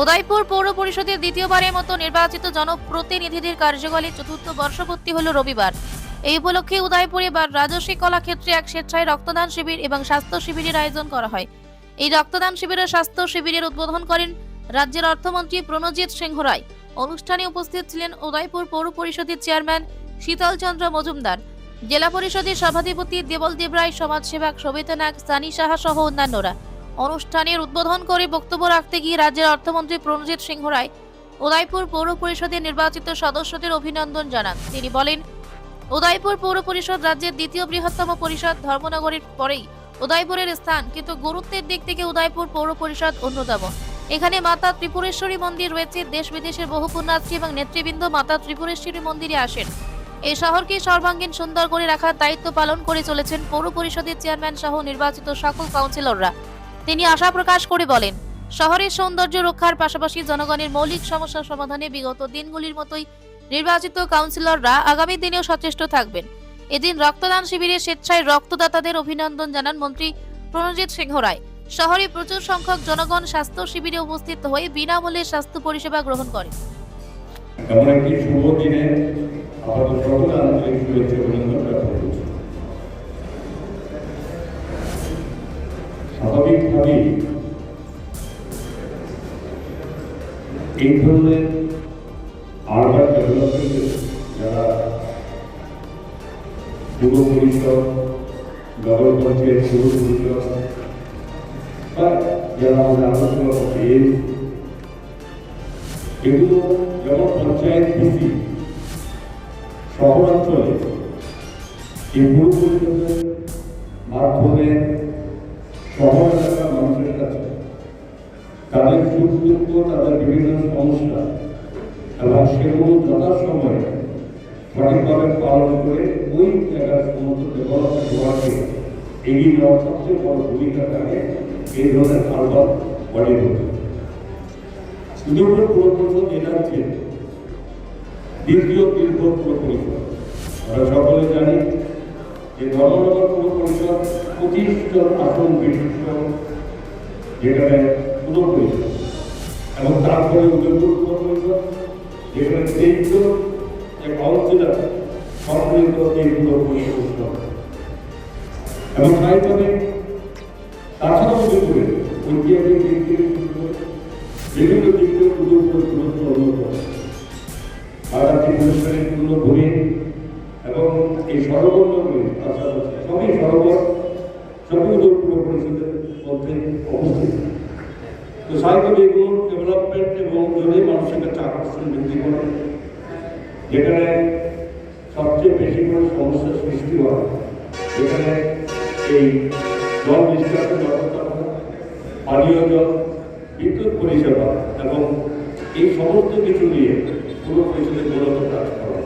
উদয়পুর পৌর পরিষদের দ্বিতীয়বারের মতো নির্বাচিত জনপ্রতিনিধিদের কার্যকালী চতুর্থ বর্ষপূর্তি হল রবিবার। এই উপলক্ষে উদয়পুরে বা রাজস্বী কলাক্ষেত্রে এক স্বেচ্ছায় রক্তদান শিবির এবং স্বাস্থ্য শিবিরের আয়োজন করা হয়। এই রক্তদান শিবিরের স্বাস্থ্য শিবিরের উদ্বোধন করেন রাজ্যের অর্থমন্ত্রী প্রণজিৎ সিংহ রায়। অনুষ্ঠানে উপস্থিত ছিলেন উদয়পুর পৌর পরিষদের চেয়ারম্যান শীতল চন্দ্র মজুমদার, জেলা পরিষদের সভাধিপতি দেবল দেবরায় সমাজসেবক সবিতা নাগ, সানি সাহা সহ অন্যান্যরা। অনুষ্ঠানের উদ্বোধন করে বক্তব্য রাখতে গিয়ে রাজ্যের অর্থমন্ত্রী প্রণজিৎ সিংহ রায় উদয়পুর পৌর পরিষদের নির্বাচিত সদস্যদের অভিনন্দন জানান। তিনি বলেন, উদয়পুর পৌর পরিষদ রাজ্যের দ্বিতীয় বৃহত্তম পরিষদ ধর্মনগরের পরেই উদয়পুরের স্থান, কিন্তু গুরুত্বের দিক থেকে উদয়পুর পৌর পরিষদ অন্যতম। এখানে মাতা ত্রিপুরেশ্বরী মন্দির রয়েছে, দেশ বিদেশের বহু পুণ্যার্থী এবং নেতৃবৃন্দ মাতা ত্রিপুরেশ্বরী মন্দিরে আসেন। এই শহরকে সর্বাঙ্গীন সুন্দর করে রাখার দায়িত্ব পালন করে চলেছেন পৌর পরিষদের চেয়ারম্যান সহ নির্বাচিত সকল কাউন্সিলররা। তিনি আশা প্রকাশ করে বলেন, শহরের সৌন্দর্য রক্ষার পাশাপাশি জনগণের মৌলিক সমস্যা সমাধানে বিগত দিনগুলির মতোই নির্বাচিত কাউন্সিলররা আগামী দিনেও সচেষ্ট থাকবেন। এদিন রক্তদান শিবিরে স্বেচ্ছায় রক্তদাতাদের অভিনন্দন জানান মন্ত্রী প্রণজিৎ সিংহ রায়। শহরে প্রচুর সংখ্যক জনগণ স্বাস্থ্য শিবিরে উপস্থিত হয়ে বিনামূল্যে স্বাস্থ্য পরিষেবা গ্রহণ করে শুভ দিনে সকলে আন্তরিক শুভেচ্ছা অভিনন্দন জ্ঞাপন এই ধরনের আরবান ডেভেলপমেন্টে যারা পূর্ব পরিষদ নগর পঞ্চায়েত পৌর যারা আমাদের আলোচনা করছে এগুলো যেমন পঞ্চায়েত ভিত্তি শহরাঞ্চলে এই পৌর পরিষদের মাধ্যমে শহর এলাকার মানুষের কাছে। তাদের সুখ দুঃখ তাদের বিভিন্ন সমস্যা এবং সেগুলো যথাসময়ে সঠিকভাবে পালন করে ওই জায়গার সমস্ত ডেভেলপমেন্ট হওয়াকে এগিয়ে নেওয়ার সবচেয়ে বড় ভূমিকা থাকে এই ধরনের আলবাদ হতে সুদূর পরিষদ এনার্জি দ্বিতীয় দীর্ঘ পুরো পরিষদ আমরা সকলে জানি যে ধর্মনগর পুরো পরিষদ পঁচিশ জন আসন বিশিষ্ট যেখানে পুরো পরিষদ এবং তারপরে উদয়পুর পুরো পরিষদ যেখানে তেইশ জন যে কাউন্সিলর সম্মিলিত এই পুরো। পরিষদ এবং তাইভাবে তাছাড়াও উদয়পুরে ঐতিহাসিক দিক থেকে বিভিন্ন দিক থেকে পুজো করে গুরুত্ব অন্যতম বাগাতি পুরস্কারের পূর্ণ ভূমি এবং এই পাশাপাশি সবই সরবর সবই উদয়পুর পরিষদের মধ্যে অবস্থিত তো সাহিত্য এগুলো ডেভেলপমেন্ট এবং যদি মানুষের কাছে আকর্ষণ বৃদ্ধি করে, যেখানে সবচেয়ে বেশি করে সমস্যার সৃষ্টি হয়, যেখানে এই জল নিষ্কাশন ব্যবস্থা পানীয় জল, বিদ্যুৎ পরিষেবা এবং এই সমস্ত কিছু নিয়ে পুরো পরিষদের মূলত কাজ করা।